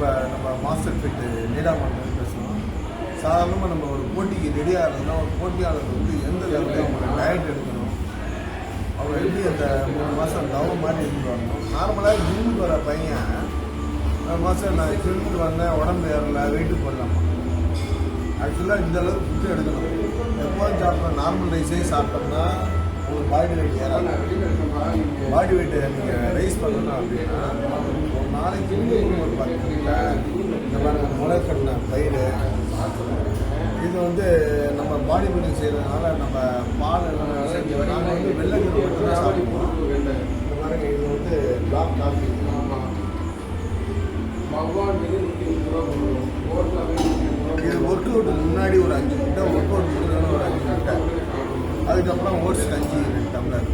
நம்ம நம்ம master fit நீடாமன் பேசுகிறோம் சாதாரணமாக நம்ம ஒரு போட்டிக்கு ரெடியாக இருந்தோம்னா ஒரு போட்டியாளர் வந்து எந்த லெவலில் அவங்க டயட் எடுக்கணும். அவங்க எப்படி அந்த மூணு மாதம் லவ் மாதிரி இருந்து வரணும் நார்மலாக ஜிம்முக்கு வர பையன் மாதம் நான் ஜிம்முக்கு வந்தேன் உடம்பு ஏறல வெயிட்டு போடலாமா. ஆக்சுவலாக இந்த அளவுக்கு ஃபுட்டு எடுக்கணும். எப்போதும் சாப்பிட்ற நார்மல் ரைஸே சாப்பிட்டோம்னா ஒரு பாடி வெயிட் ஏறாது. பாடி வெயிட்டை நீங்கள் ரைஸ் பண்ணணும் அப்படின்னா நாளைக்கு ஒரு முட்டை இந்த மாதிரி முளைக்கட்டின பயிர். இது வந்து நம்ம பாடி பில்டிங் செய்கிறதுனால நம்ம பால் எல்லாம் நாங்கள் வந்து வெள்ளைக்கரு மட்டும்தான் சாப்பிடுவோம். இந்த மாதிரி இது வந்து பிளாக் காஃபி இது ஒர்க் அவுட்டுக்கு முன்னாடி ஒரு அஞ்சு முட்டை ஒர்க் அவுட் முடிஞ்சோன்னு ஒரு அஞ்சு முட்டை. அதுக்கப்புறம் ஓட்ஸ் ரெண்டு டம்ளர்.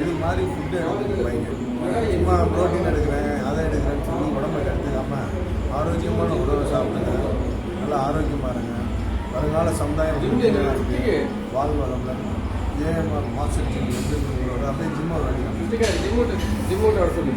இது மாதிரி ஃபுட்டு பையன் சும்மா ப்ரோட்டீன் எடுக்கிறேன் ஆரோக்கியமாக இருங்க வருங்கால சமுதாயம் உறுதுணையா இருக்கு. வாழ்வு வளமுடன் ஏஎம்ஆர் மாஸ்டர் ஜிம் வந்து அப்படியே ஜிம்மை வடிவம் சொல்லு.